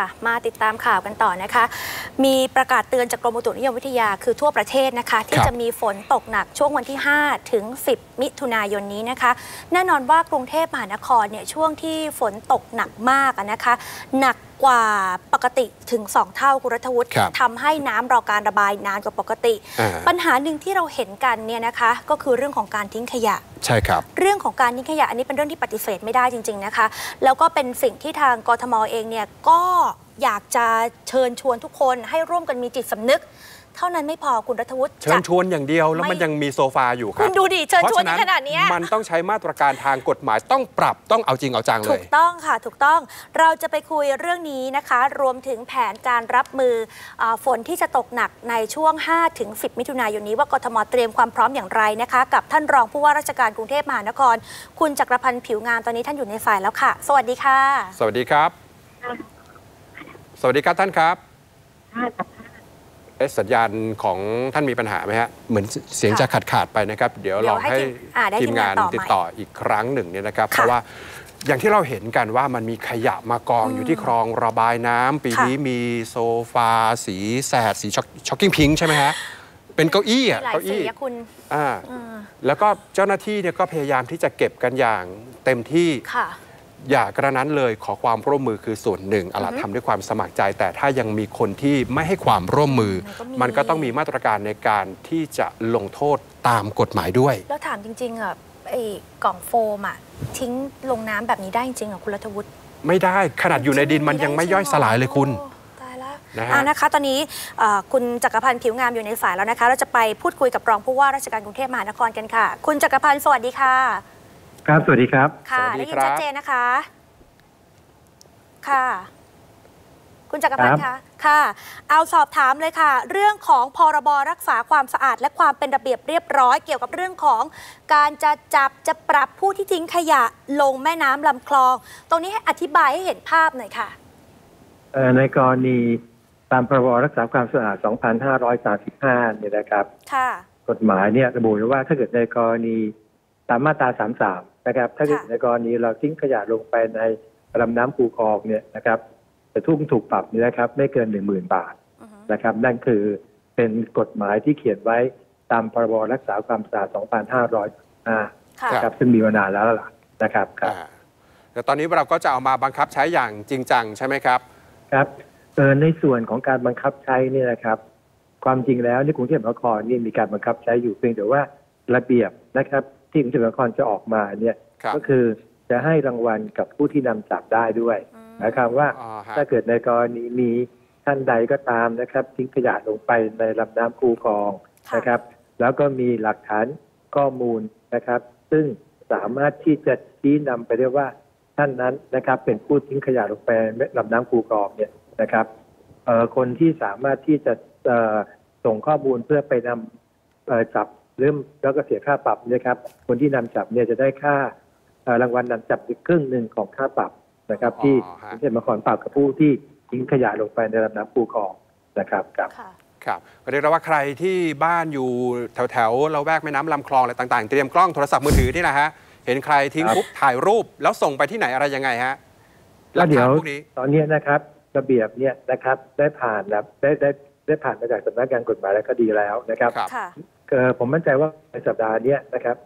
ค่ะ มาติดตามข่าวกันต่อนะคะ มีประกาศเตือนจากกรมอุตุนิยมวิทยาคือทั่วประเทศนะคะ ที่ครับจะมีฝนตกหนักช่วงวันที่ 5 ถึง 10 มิถุนายนนี้นะคะ แน่นอนว่ากรุงเทพมหานครเนี่ยช่วงที่ฝนตกหนักมากอะนะคะ หนัก กว่าปกติถึง 2 เท่าคุณรัฐวุฒิครับทำให้น้ำรอการระบายนานกว่าปกติอ่าปัญหาหนึ่งที่เราเห็นกันเนี่ยนะคะ ก็คือเรื่องของการทิ้งขยะใช่ครับ เรื่องของการทิ้งขยะอันนี้เป็นเรื่องที่ปฏิเสธไม่ได้จริง ๆนะคะ แล้วก็เป็นสิ่งที่ทางกทมเองเนี่ยก็อยากจะเชิญชวนทุกคนให้ร่วมกันมีจิตสำนึกเท่านั้นไม่พอคุณรัฐวุฒิเชิญจะชวนอย่างเดียวแล้วไม่มันยังมีโซฟาอยู่ครัคุบณดูดิเชิญเพราะชวนฉะนั้นขนาดเนี้ยมันต้องใช้มาตรการทางกฎหมายต้องปรับต้องเอาจริงเอาจังเลถูยกต้องค่ะถูกต้องเราจะไปคุยเรื่องนี้นะคะ รวมถึงแผนการรับมืออาฝนที่จะตกหนักในช่วง5ถึง10 มิถุนายนนี้ว่ากทมเตรียมความพร้อมอย่างไรนะคะ กับท่านรองผู้ว่าราชการกรุงเทพมหานคร คุณจักรพันธ์ผิวงามตอนนี้ท่านอยู่ในสายแล้วค่ะ สวัสดีค่ะ สวัสดีครับ สวัสดีครับท่านครับ เอ๊ะสัญญาณของท่านมีปัญหาไหมฮะ เหมือนเสียงค่ะจะขาดขาดๆไปนะครับ เดี๋ยวเดี๋ลยวองให้ให้ทีมอ่าได้ทีมงานทีมงานต่อติดต่ออีกครั้งหนึ่งเนี่ยนะครับค่ะเพราะว่าอย่างที่เราเห็นกันว่ามันมีขยะมากองอยู่ที่คลองระบายน้ำปีค่ะนี้มีโซฟา สีแสด สีช็อกช็อกกิ้งพิงค์ใช่ไหมฮะ เป็นเก้าอี้อะหลายเก้าสีอี้อะคุณอ่าอืมแล้วก็เจ้าหน้าที่เนี่ยก็พยายามที่จะเก็บกันอย่างเต็มที่ค่ะ อย่ากระนั้นเลยขอความร่วมมือคือส่วนหนึ่งอาจทำด้วยความสมัครใจ แต่ถ้ายังมีคนที่ไม่ให้ความร่วมมือ มันก็มีมันก็ต้องมีมาตรการในการที่จะลงโทษตามกฎหมายด้วย แล้วถามจริงๆอะไอ้กล่องโฟมอะทิ้งลงน้ำแบบนี้ได้จริงๆเหรอคุณรัฐวุฒิไม่ได้ขนาดอยู่ในดินมันยังไม่ย่อยสลายเลยคุณโอ้ตายแล้วนะฮะอ่านะคะตอนนี้เอ่อคุณจักรพันธ์ผิวงามอยู่ในสายแล้วนะคะ เราจะไปพูดคุยกับรองผู้ว่าราชการกรุงเทพมหานครกันค่ะ คุณจักรพันธ์สวัสดีค่ะ ครับ สวัสดีครับ ค่ะสวัสดีได้ยินครับ ชัดเจนนะคะ ค่ะ คุณจักรพันธ์ครัคะบค่ะ เอาสอบถามเลยค่ะ เรื่องของพรบรักษาความสะอาด และความเป็นระเบียบเรียบร้อยเกี่ยวกับเรื่องของการจะจับจะปรับผู้ที่ทิ้งขยะลงแม่น้ำลำคลอง ตรงนี้ให้อธิบายให้เห็นภาพหน่อยค่ะ เอ่อในกรณีตามพรบรักษาความสะอาด 2535 เนี่ยนะครับ ค่ะ กฎหมายเนี่ยระบุไว้ว่าถ้าเกิดในกรณีตามมาตรา 33 นะครับ ถ้าเกิดค่ะในกรณีเราทิ้งขยะลงไปในลำน้ำคูคลองเนี่ยนะครับจะทุ่มถูกปรับเนี่ยนะครับ ไม่เกิน10,000บาทอือฮึนะครับ นั่นคือเป็นกฎหมายที่เขียนไว้ตามพรบรักษาความสะอาด 2535ค่ะนะครับ ซึ่งมีมานานแล้วล่ะนะครับครับอ่าแต่ตอนนี้เราก็จะเอามาบังคับใช้อย่างจริงจังใช่ไหมครับครับเอ่อในส่วนของการบังคับใช้เนี่ยนะครับ ความจริงแล้วในกรุงเทพมหานครนี่มีการบังคับใช้อยู่เพียงแต่ว่าระเบียบนะครับ ที่กรุงเทพมหานครจะออกมาเนี่ยครับ ก็คือจะให้รางวัลกับผู้ที่นำจับได้ด้วยอืมนะครับว่าอ๋อฮะ ถ้าเกิดในกรณีมีท่านใดก็ตามนะครับ ทิ้งขยะลงไปในลำน้ำคูคลองค่ะ นะครับ แล้วก็มีหลักฐานข้อมูลนะครับ ซึ่งสามารถที่จะชี้นำไปได้ว่าท่านนั้นนะครับ เป็นผู้ทิ้งขยะลงไปในลำน้ำคูคลองเนี่ยนะครับเอ่อคนที่สามารถที่จะเอ่อส่งข้อมูลเพื่อไปนำ เอ่อจับ เริ่มแล้วก็เสียค่าปรับเนะครับ คนที่นำจับเนี่ยจะได้ค่าเอ่อรางวัลนำจับอีกครึ่งหนึ่งของค่าปรับนะครับ ที่อ๋อฮะกรุงเทพมหานครปรับกับผู้ที่ทิ้งขยะลงไปในลำน้ำคูคลองนะครับครับค่ะครับก็เรียกได้ว่าใครที่บ้านอยู่แถวแถวๆเราแวกแม่น้ำลำคลองอะไรต่างๆ เตรียมกล้องโทรศัพท์มือถือนี่นะฮะเห็นใครทิ้งครับปุ๊บถ่ายรูปแล้วส่งไปที่ไหนอะไรยังไงฮะหก็ลักเดี๋ฐายวนพวกนี้ตอนนี้นะครับระเบียบเนี่ยนะครับได้ผ่านแล้วได้ได้ได้ผ่านมาจากสำนักงานกฎหมายและคดีแล้วนะครับครับค่ะเอ่อ ผมมั่นใจว่าในสัปดาห์เนี้ยนะครับ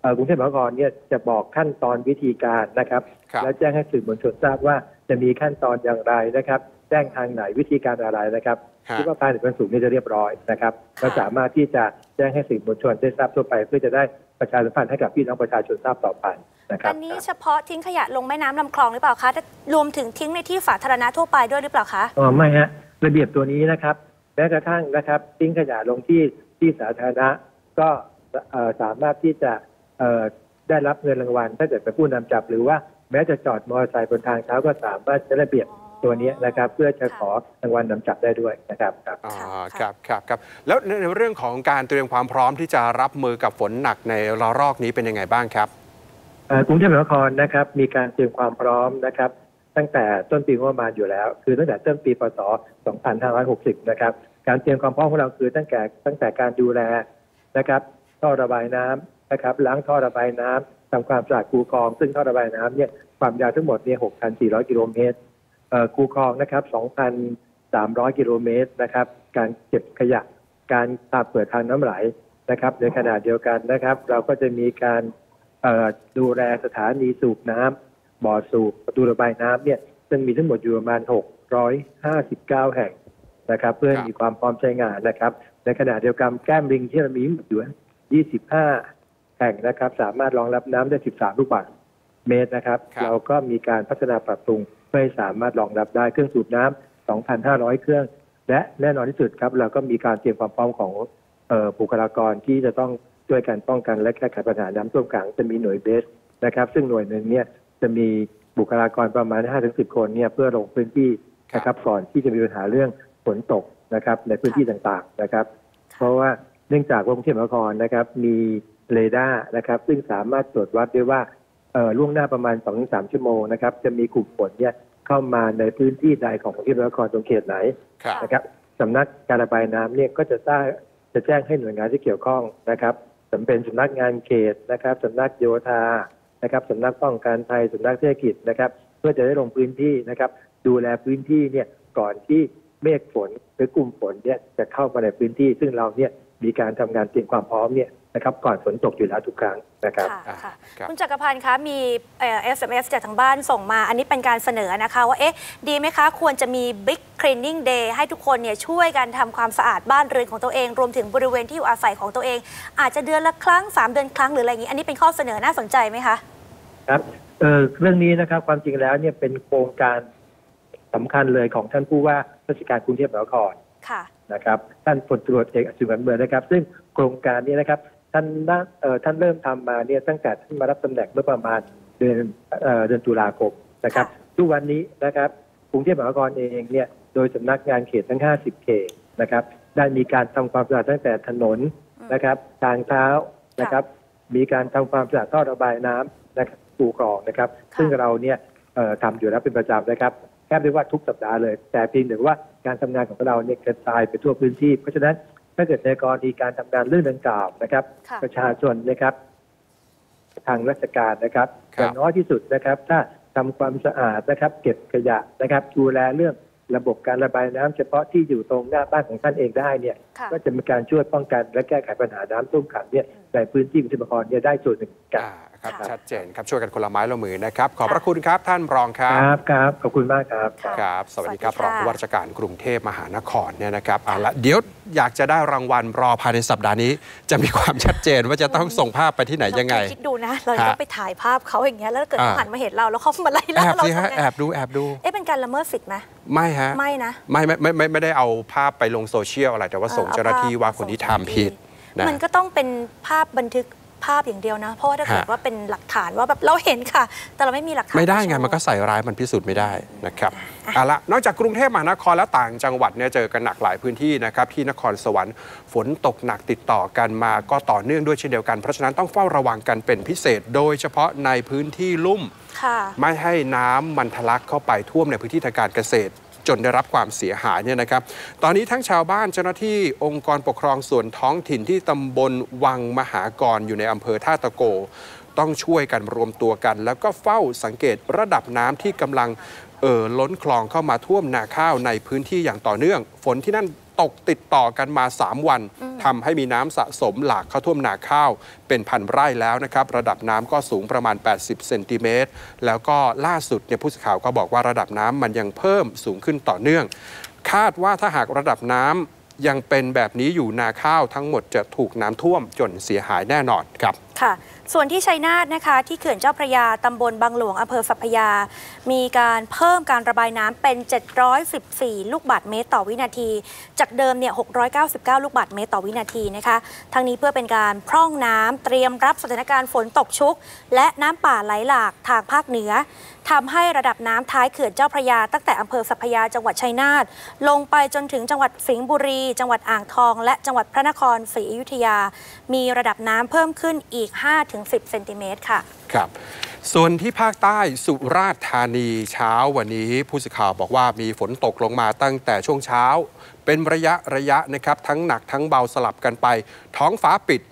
เอ่อกรุงเทพมหานครเนี่ยจะบอกขั้นตอนวิธีการนะครับครับและแจ้งให้สื่อมวลชนทราบว่าจะมีขั้นตอนอย่างไรนะครับ แจ้งทางไหนวิธีการอะไรนะครับฮะคิดว่าภายในวันศุกร์นี้จะเรียบร้อยนะครับเราสามารถที่จะแจ้งให้สื่อมวลชนได้ทราบทั่วไป เพื่อจะได้ประชาสัมพันธ์ให้กับพี่น้องประชาชนทราบต่อไปนะครับอันนี้เฉพาะทิ้งขยะลงแม่น้ำลำคลองหรือเปล่าคะรวมถึงทิ้งในที่สาธารณะทั่วไปด้วยหรือเปล่าคะอ๋อไม่ฮะระเบียบตัวนี้นะครับแม้กระทั่งนะครับทิ้งขยะลงที่ ที่สาธารณะก็เอ่อสามารถที่จะเอ่อได้รับเงินรางวัล ถ้าเกิดเป็นผู้นำจับหรือว่าแม้จะจอดมอเตอร์ไซค์บนทางเท้าก็สามารถใช้ระเบียบตัวนี้นะครับ เพื่อจะขอรางวัลนำจับได้ด้วยนะครับครับอ๋อค่ะครับครับครับแล้วในในเรื่องของการเตรียมความพร้อมที่จะรับมือกับฝนหนักในระลอกนี้เป็นยังไงบ้างครับเอ่อกรุงเทพมหานครนะครับ มีการเตรียมความพร้อมนะครับ ตั้งแต่ต้นปีงบประมาณอยู่แล้ว คือตั้งแต่ต้นปีพศ 2560 นะครับ การเตรียมความพร้อมของเราคือตั้งแต่ตั้งแต่การดูแลนะครับท่อระบายน้ำนะครับล้างท่อระบายน้ำทำความสะอาดคูคลอง ซึ่งท่อระบายน้ำเนี่ยความยาวทั้งหมดเนี่ย6,400 กิโลเมตรคูคลองนะครับ 2,300 กิโลเมตรนะครับ การเก็บขยะ การตาเปิดทางน้ำไหลนะครับ ในขณะเดียวกันนะครับ เราก็จะมีการดูแลสถานีสูบน้ำบ่อสูบประตูระบายน้ำเนี่ยซึ่งมีทั้งหมดอยู่ประมาณ 659 แห่ง นะครับ เพื่อให้มีความพร้อมใช้งานนะครับ ในขณะเดียวกันแก้มลิงที่เรามีอยู่ 25 แห่งนะครับ สามารถรองรับน้ำได้ 13 ลูกบาศก์เมตรนะครับครับ เราก็มีการพัฒนาปรับปรุงเพื่อให้สามารถรองรับได้เครื่องสูบน้ำ2,500 เครื่อง และแน่นอนที่สุดครับเราก็มีการเตรียมความพร้อมของเอ่อบุคลากรที่จะต้องช่วยกันป้องกันและแก้ไขปัญหาน้ำท่วมขังจะมีหน่วยเบสนะครับ ซึ่งหน่วยหนึ่งเนี่ยจะมีบุคลากรประมาณ 5-10 คนเนี่ยเพื่อลงพื้นที่นะครับก่อนที่จะมีปัญหาเรื่อง ฝนตกนะครับในพื้นที่ต่างๆนะครับ เพราะว่าเนื่องจากว่ากรุงเทพมหานครนะครับ มีเรดาร์นะครับ ซึ่งสามารถตรวจวัดได้ว่าเอ่อล่วงหน้าประมาณ 2-3 ชั่วโมงนะครับ จะมีกลุ่มฝนเนี่ยเข้ามาในพื้นที่ใดของกรุงเทพมหานครตรงเขตไหนครับนะครับสำนักการระบายน้ำเนี่ยก็จะสร้างจะแจ้งให้หน่วยงานที่เกี่ยวข้องนะครับสำเป็นสำนักงานเขตนะครับสำนักโยธานะครับสำนักป้องกันภัยสำนักเทศกิจนะครับ เพื่อจะได้ลงพื้นที่นะครับ ดูแลพื้นที่เนี่ยก่อนที่ เมฆฝนหรือกลุ่มฝนเนี่ยจะเข้ามาในพื้นที่ ซึ่งเราเนี่ยมีการทำงานเตรียมความพร้อมเนี่ยนะครับก่อนฝนตกอยู่แล้วทุกครั้งนะครับค่ะค่ะครับคุณจักรพันธ์คะมีเอ่อ SMS จากทางบ้านส่งมา อันนี้เป็นการเสนอนะคะ ว่าเอ๊ะดีไหมคะควรจะมี Big Cleaning Day ให้ทุกคนเนี่ยช่วยกันทำความสะอาดบ้านเรือนของตัวเอง รวมถึงบริเวณที่อยู่อาศัยของตัวเอง อาจจะเดือนละครั้ง 3 เดือนครั้งหรืออะไรอย่างนี้ อันนี้เป็นข้อเสนอน่าสนใจไหมคะครับเอ่อเรื่องนี้นะครับความจริงแล้วเนี่ยเป็นโครงการสำคัญเลยของท่านผู้ว่า ราชการกรุงเทพมหานครค่ะนะครับ ท่านพลตรวจเอกอัศวินเมืองนะครับ ซึ่งโครงการนี้นะครับ ท่านน่าเอ่อท่านเริ่มทำมาเนี่ยตั้งแต่ท่านมารับตำแหน่งเมื่อประมาณเดือนเอ่อเดือนตุลาคมนะครับค่ะทุกวันนี้นะครับกรุงเทพมหานครเองเนี่ยโดยสำนักงานเขตทั้ง 50 เขตนะครับ ได้มีการทำความสะอาดตั้งแต่ถนนนะครับ ทางเท้านะครับ มีการทำความสะอาดท่อระบายน้ำนะครับปูกรองนะครับค่ะซึ่งเราเนี่ยเอ่อทำอยู่แล้วเป็นประจำนะครับแทบเรียกว่าทุกสัปดาห์เลย แต่เพียงแต่ว่าการทำงานของเราเนี่ยกระจายไปทั่วพื้นที่ เพราะฉะนั้นถ้าเกิดในกรณีการทำงานเรื่องดังกล่าวนะครับค่ะประชาชนนะครับ ทางราชการนะครับคอรับย่างน้อยที่สุดนะครับ ถ้าทำความสะอาดนะครับ เก็บขยะนะครับดูแลเรื่องระบบการระบายน้ำเฉพาะที่อยู่ตรงหน้าบ้านของท่านเองได้เนี่ยค่ะก็จะมีการช่วยป้องกันและแก้ไขปัญหาน้ำท่วมขังเนี่ยในพื้นที่กรุงเทพมหานครเนี่ยได้ส่วนหนึ่งกันอ่า ครับค่ะชัดเจนครับช่วยกันคนละไม้ละมือนะครับ ขอบพระคุณครับท่านรองครัคบรับครับขอบคุณมากครับค่ะครับสวัสดีครับสวัรสองดีค่ะผู้ว่าราชการกรุงเทพมหานครเนี่ยนะครับเอาละเดี๋ยวอยากจะได้รางวัลรอภายในสัปดาห์นี้ จะมีความชัดเจนว่าจะต้องส่งภาพไปที่ไหนยังไงเราคิดดูนะ เราฮะต้องไปถ่ายภาพเขาอย่างเงี้ยแล้วเกิดอ่าเขาหันมาเห็นเราแล้วเขามาไล่แอล่าบเราสิฮะทำไงแอบดูแอบดูเอ๊ะเป็นการละเมิดสิทธิ์ไหมไม่ฮะไม่นะไม่ไม่ไม่ไม่ไม่ได้เอาภาพไปลงโซเชียลอะไรแต่ว่าส่งออเจ้าหน้าที่ภพว่าคนที่ทำผิดนะมันก็ต้องเป็นภาพบันทึก ภาพอย่างเดียวนะ เพราะว่าถ้าเกิดฮะว่าเป็นหลักฐานว่าแบบเราเห็นค่ะ แต่เราไม่มีหลักฐานไม่ได้ไงาโชว์มันก็ใส่ร้ายมันพิสูจน์ไม่ได้นะครับเอาละนอกจากกรุงเทพมหานครและต่างจังหวัดเนี่ยเจอกันหนักหลายพื้นที่นะครับที่นครสวรรค์ฝนตกหนักติดต่อกันมาก็ต่อเนื่องด้วยเช่นเดียวกันเพราะฉะนั้นต้องเฝ้าระวังกันเป็นพิเศษ โดยเฉพาะในพื้นที่ลุ่มค่ะไม่ให้น้ำมันทะลักเข้าไปท่วมในพื้นที่ทางการเกษตร จนได้รับความเสียหายเนี่ยนะครับ ตอนนี้ทั้งชาวบ้านเจ้าหน้าที่องค์กรปกครองส่วนท้องถิ่นที่ตำบลวังมหากรอยู่ในอำเภอท่าตะโก ต้องช่วยกันรวมตัวกัน แล้วก็เฝ้าสังเกตระดับน้ำที่กำลังเอ่อล้นคลองเข้ามาท่วมนาข้าวในพื้นที่อย่างต่อเนื่อง ฝนที่นั่น ตกติดต่อกันมา 3 วันทำให้มีน้ำสะสมหลากเข้าท่วมนาข้าว เป็นพันไร่แล้วนะครับ ระดับน้ำก็สูงประมาณ 80 เซนติเมตร แล้วก็ล่าสุดเนี่ยผู้สื่อข่าวก็บอกว่าระดับน้ำมันยังเพิ่มสูงขึ้นต่อเนื่อง คาดว่าถ้าหากระดับน้ำยังเป็นแบบนี้อยู่นาข้าวทั้งหมดจะถูกน้ำท่วมจนเสียหายแน่นอนครับค่ะ ส่วนที่ชัยนาทนะคะที่เขื่อนเจ้าพระยาตำบลบางหลวงอำเภอสัพพยา มีการเพิ่มการระบายน้ำเป็น 714 ลูกบาศก์เมตรต่อวินาที จากเดิมเนี่ย 699 ลูกบาศก์เมตรต่อวินาทีนะคะทั้งนี้เพื่อเป็นการพร่องน้ำเตรียมรับสถานการณ์ฝนตกชุก และน้ำป่าไหลหลากทางภาคเหนือทำให้ระดับน้ำท้ายเขื่อนเจ้าพระยา ตั้งแต่อำเภอสัพยาจังหวัดชัยนาทลงไปจนถึงจังหวัดสิงห์บุรี จังหวัดอ่างทอง และจังหวัดพระนครศรีอยุธยา มีระดับน้ำเพิ่มขึ้นอีก 5-10 เซนติเมตรค่ะ ครับส่วนที่ภาคใต้สุราษฎร์ธานีเช้าวันนี้ผู้สื่อข่าวบอกว่ามีฝนตกลงมาตั้งแต่ช่วงเช้า เป็นระยะระยะนะครับ ทั้งหนักทั้งเบาสลับกันไป ท้องฟ้าปิด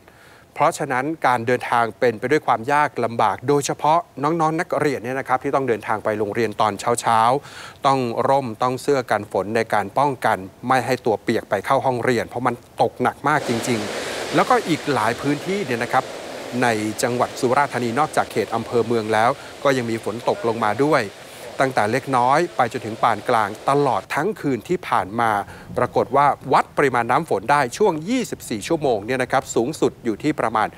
เพราะฉะนั้นการเดินทางเป็นไปด้วยความยากลำบาก โดยเฉพาะน้องๆนนักเรียนเนี่ยนะครับที่ต้องเดินทางไปโรงเรียนตอนเช้าๆ ต้องร่มต้องเสื้อกันฝนในการป้องกัน ไม่ให้ตัวเปียกไปเข้าห้องเรียน เพราะมันตกหนักมากจริง ๆ แล้วก็อีกหลายพื้นที่เนี่ยนะครับในจังหวัดสุราษฎร์ธานีนอกจากเขตอำเภอเมืองแล้ว ก็ยังมีฝนตกลงมาด้วย ตั้งแต่เล็กน้อยไปจนถึงปานกลางตลอดทั้งคืนที่ผ่านมา ปรากฏว่าวัดปริมาณน้ำฝนได้ช่วง 24 ชั่วโมงเนี่ยนะครับสูงสุดอยู่ที่ประมาณ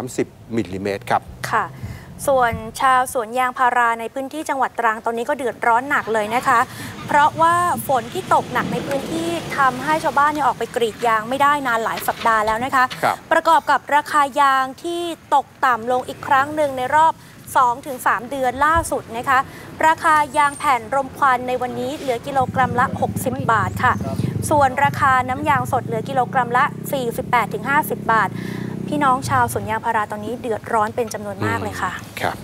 30มิลลิเมตรครับค่ะส่วนชาวสวนยางพาราในพื้นที่จังหวัดตรังตอนนี้ก็เดือดร้อนหนักเลยนะคะ เพราะว่าฝนที่ตกหนักในพื้นที่ทำให้ชาวบ้านเนี่ยออกไปกรีดยางไม่ได้นานหลายสัปดาห์แล้วนะคะครับประกอบกับราคายางที่ตกต่ำลงอีกครั้งหนึ่งในรอบ 2-3 เดือนล่าสุดนะคะ ราคายางแผ่นรมควันในวันนี้เหลือกิโลกรัมละ 60 บาทค่ะ ส่วนราคาน้ำยางสดเหลือกิโลกรัมละ 48-50 บาท พี่น้องชาวสวนยางพาราตอนนี้เดือดร้อนเป็นจำนวนมากเลยค่ะ ครับ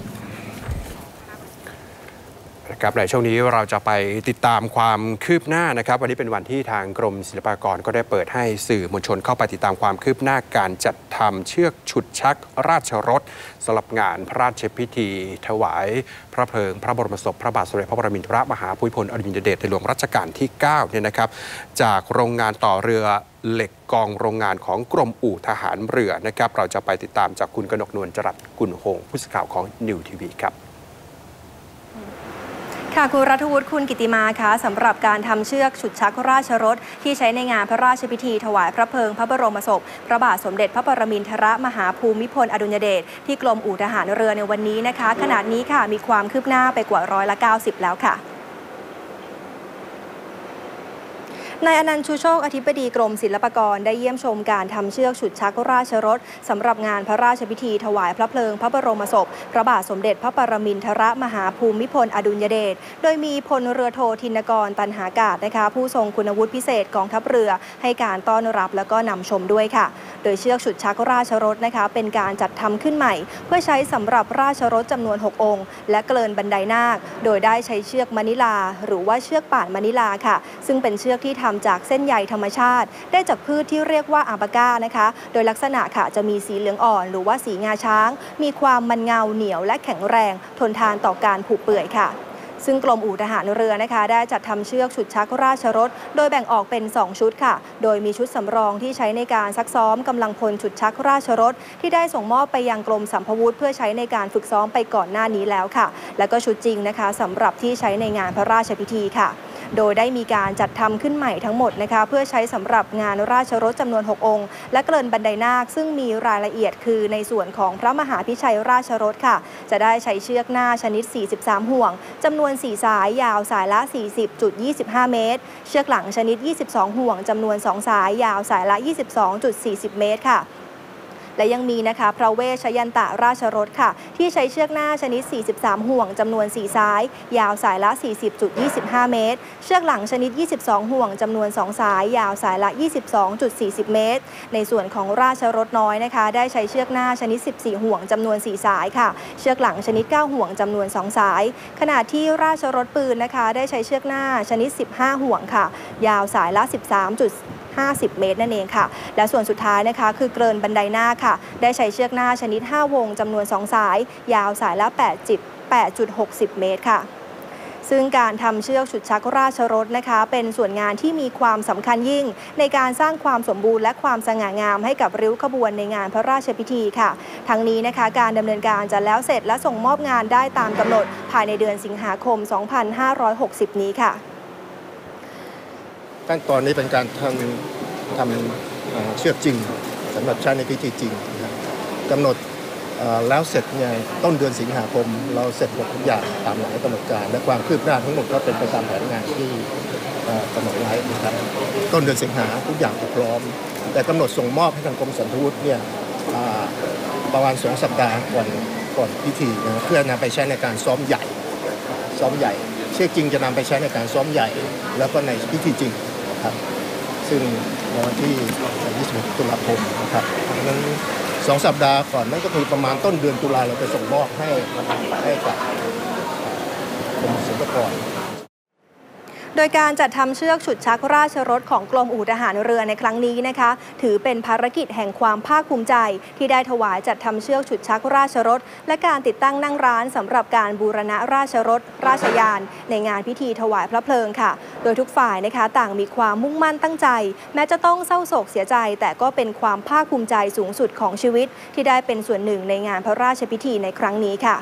นะครับในช่วงนี้เราจะไปติดตามความคืบหน้านะครับ วันนี้เป็นวันที่ทางกรมศิลปากรก็ได้เปิดให้สื่อมวลชนเข้าไปติดตามความคืบหน้าการจัดทำเชือกฉุดชักราชรถสำหรับงานพระราชพิธี ถวาย พระเพลิง พระบรมศพพระบาทสมเด็จพระปรมินทรมหาภูมิพลอดุลยเดชในหลวงรัชกาลที่9เนี่ยนะครับ จากโรงงานต่อเรือเหล็กกองโรงงานของกรมอู่ทหารเรือนะครับ เราจะไปติดตามจากคุณกนกนวลจรัสกุลหงผู้สื่อข่าวของนิวทีวีครับ ค่ะคุณรัฐวุฒิคุณกิติมาคะสำหรับการทำเชือกฉุดชักราชรถ ที่ใช้ในงานพระราชพิธีถวายพระเพลิงพระบรมศพ พระบาทสมเด็จพระปรมินทรมหาภูมิพลอดุญเดชที่กรมอู่ทหารเรือในวันนี้นะคะ ขณะนี้ค่ะมีความคืบหน้าไปกว่าร้อยละ 90 แล้วค่ะ นายอนันต์ชูโชคอธิบดีกรมศิลปากรได้เยี่ยมชมการทำเชือกฉุดชักราชรถสำหรับงานพระราชพิธีถวายพระเพลิงพระบรมศพ พระบาทสมเด็จพระปรมินทรมหาภูมิพลอดุลยเดชโดยมีพลเรือโททินกรตันหากาศนะคะ ผู้ทรงคุณวุฒิพิเศษกองทัพเรือ ให้การต้อนรับแล้วก็นำชมด้วยค่ะ โดยเชือกฉุดชักราชรถนะคะ เป็นการจัดทำขึ้นใหม่ เพื่อใช้สำหรับราชรถจำนวน 6 องค์ และเกลินบันไดนาค โดยได้ใช้เชือกมะนิลา หรือว่าเชือกป่านมะนิลาค่ะ ซึ่งเป็นเชือกที่ทำจากเส้นใยธรรมชาติ ได้จากพืชที่เรียกว่าอาบาก้านะคะ โดยลักษณะค่ะจะมีสีเหลืองอ่อน หรือว่าสีงาช้าง มีความมันเงาเหนียวและแข็งแรง ทนทานต่อการผุเปื่อยค่ะซึ่งกรมอู่ทหารเรือนะคะ ได้จัดทำเชือกฉุดชักราชรถ โดยแบ่งออกเป็น 2 ชุดค่ะ โดยมีชุดสำรองที่ใช้ในการซักซ้อมกำลังพลฉุดชักราชรถ ที่ได้ส่งมอบไปยังกรมสัมพวุธเพื่อใช้ในการฝึกซ้อมไปก่อนหน้านี้แล้วค่ะ และก็ชุดจริงนะคะสำหรับที่ใช้ในงานพระราชพิธีค่ะ โดยได้มีการจัดทำขึ้นใหม่ทั้งหมดนะคะเพื่อใช้สำหรับงานราชรถจำนวน 6 องค์ และเกริ่นบันไดนาค ซึ่งมีรายละเอียดคือในส่วนของพระมหาพิชัยราชรถค่ะ จะได้ใช้เชือกหน้าชนิด 43 ห่วงจำนวน 4 สายยาวสายละ 40.25 เมตร เชือกหลังชนิด 22 ห่วงจำนวน 2 สายยาวสายละ 22.40 เมตรค่ะ และยังมีนะคะพระเวชยันตะราชรถค่ะ ที่ใช้เชือกหน้าชนิด 43 ห่วงจำนวน 4 สาย ยาวสายละ 40.25 เมตร เชือกหลังชนิด 22 ห่วงจำนวน 2 สาย ยาวสายละ 22.40 เมตร ในส่วนของราชรถน้อยนะคะ ได้ใช้เชือกหน้าชนิด 14 ห่วงจำนวน 4 สายค่ะ เชือกหลังชนิด 9 ห่วงจำนวน 2 สาย ขณะที่ราชรถปืนนะคะ ได้ใช้เชือกหน้าชนิด 15 ห่วงค่ะ ยาวสายละ 13 50 เมตรนั่นเองค่ะ และส่วนสุดท้ายนะคะ คือเกินบันไดหน้าค่ะ ได้ใช้เชือกหน้าชนิด 5 วงจำนวน 2 สาย ยาวสายละ8 8.60 เมตรค่ะซึ่งการทำเชือกฉุดชักราชรถนะคะ เป็นส่วนงานที่มีความสำคัญยิ่ง ในการสร้างความสมบูรณ์และความสง่างามให้กับริ้วขบวนในงานพระราชพิธีค่ะ ทั้งนี้นะคะการดำเนินการจะแล้วเสร็จและส่งมอบงานได้ตามกำหนด ภายในเดือนสิงหาคม 2560 นี้ค่ะ ขั้นตอนนี้เป็นการทำทำเชือกจริงสำหรับใช้ในพิธีจริงกำหนดแล้วเสร็จเนี่ยต้นเดือนสิงหาคม เราเสร็จหมดทุกอย่างตามหลักกำหนดการ และความคืบหน้าทั้งหมดก็เป็นไปตามแผนงานที่กำหนดไว้นะครับต้นเดือนสิงหาทุกอย่างพร้อม แต่กำหนดส่งมอบให้ทางกรมสันทวุฒิเนี่ยประมาณสองสัปดาห์ก่อนก่อนพิธีนะเพื่อนำไปใช้ในการซ้อมใหญ่ซ้อมใหญ่เชือกจริงจะนำไปใช้ในการซ้อมใหญ่ แล้วก็ในพิธีจริง นะครับ ซึ่งวันที่ 26 ตุลาคมนะครับดังนั้นสองสัปดาห์ก่อนนั่นก็คือประมาณต้นเดือนตุลาเราไปส่งมอบให้ให้กับกรมศิลปากร โดยการจัดทำเชือกฉุดชักราชรถของกรมอู่ทหารเรือในครั้งนี้นะคะ ถือเป็นภารกิจแห่งความภาคภูมิใจ ที่ได้ถวายจัดทำเชือกฉุดชักราชรถ และการติดตั้งนั่งร้านสำหรับการบูรณะราชรถ ราชยาน ในงานพิธีถวายพระเพลิงค่ะ โดยทุกฝ่ายนะคะต่างมีความมุ่งมั่นตั้งใจ แม้จะต้องเศร้าโศกเสียใจ แต่ก็เป็นความภาคภูมิใจสูงสุดของชีวิต ที่ได้เป็นส่วนหนึ่งในงานพระราชพิธีในครั้งนี้ค่ะ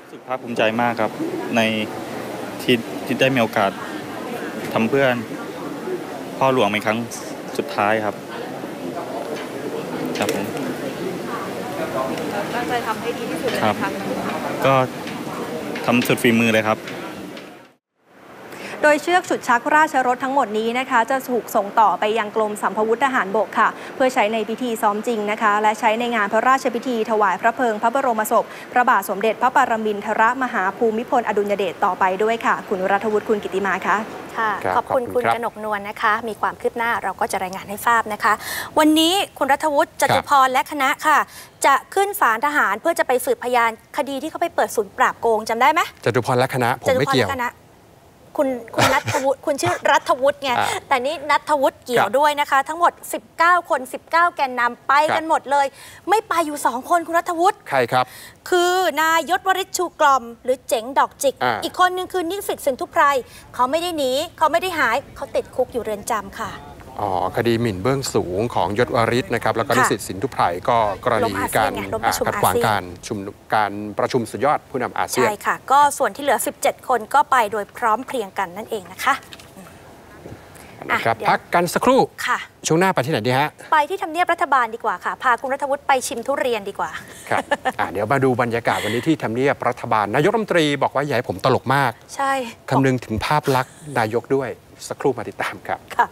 รู้สึกภาคภูมิใจมากครับใน ที่ที่ได้มีโอกาสทำเพื่อนพ่อหลวงเป็นครั้งสุดท้ายครับ ครับผมตั้งใจทำให้ดีที่สุดครับ ก็ทำสุดฝีมือเลยครับ โดยเชือกฉุดชักราชรถทั้งหมดนี้นะคะ จะถูกส่งต่อไปยังกรมสัมภวุธทหารบกค่ะ เพื่อใช้ในพิธีซ้อมจริงนะคะ และใช้ในงานพระราชพิธีถวายพระเพลิงพระบรมศพ พระบาทสมเด็จพระปรมินทรมหาภูมิพลอดุลยเดชต่อไปด้วยค่ะ คุณรัฐวุฒิคุณกิติมาค่ะค่ะครับขอบคุณขอบคุคุณณครับกนกนวลนะคะ มีความคืบหน้าเราก็จะรายงานให้ทราบนะคะ วันนี้คุณรัฐวุฒิจตุพรและคณะค่ะ จะขึ้นศาลทหารเพื่อจะไปสืบพยานคดีที่เขาไปเปิดศูนย์ปราบโกงจำได้ไหมจตุพรและคณะผมจตุไม่พรเกี่ยวและ คณะคุณคุณนัทวุฒิคุณชื่อรัฐวุฒิไงอ่าแต่นี่นัทวุฒิเกี่ยควรับด้วยนะคะ ทั้งหมด 19 คน 19 แกนนำไปครักับนหมดเลย ไม่ไปอยู่ 2 คนคุณรัฐวุฒิใครครับ คือนายศวริชชูกลอม หรือเจ๋งดอกจิกอ่าอีกคนนึงคือนิสิตสินทุไพรเขาไม่ได้หนีเขาไม่ได้หายเขาติดคุกอยู่เรือนจำค่ะอ๋อ คดีหมิ่นเบื้องสูงของยศวริศนะครับแล้วก็ค่ะนิสิตสินทุไพรก็กรณีลงอาเซียนการไงลงประชุมอ่าขัดขวางอาเซียนการชุมนุมการประชุมสุดยอดผู้นำอาเซียนใช่ค่ะก็ส่วนที่เหลือ 17 คนก็ไปโดยพร้อมเพรียงกันนั่นเองนะคะนะครับอะเดี๋ยวพักกันสักครู่ค่ะช่วงหน้าไปที่ไหนดีฮะ ไปที่ทำเนียบรัฐบาลดีกว่าค่ะ พาคุณรัฐวุฒิไปชิมทุเรียนดีกว่า ครับอะเดี๋ยวมาดูบรรยากาศวันนี้ที่ทำเนียบรัฐบาล นายกรัฐมนตรีบอกว่าอย่าให้ผมตลกมาก ใช่คำนึงถึงภาพลักษณ์นายกด้วยสักครู่มาติดตามครับค่ะ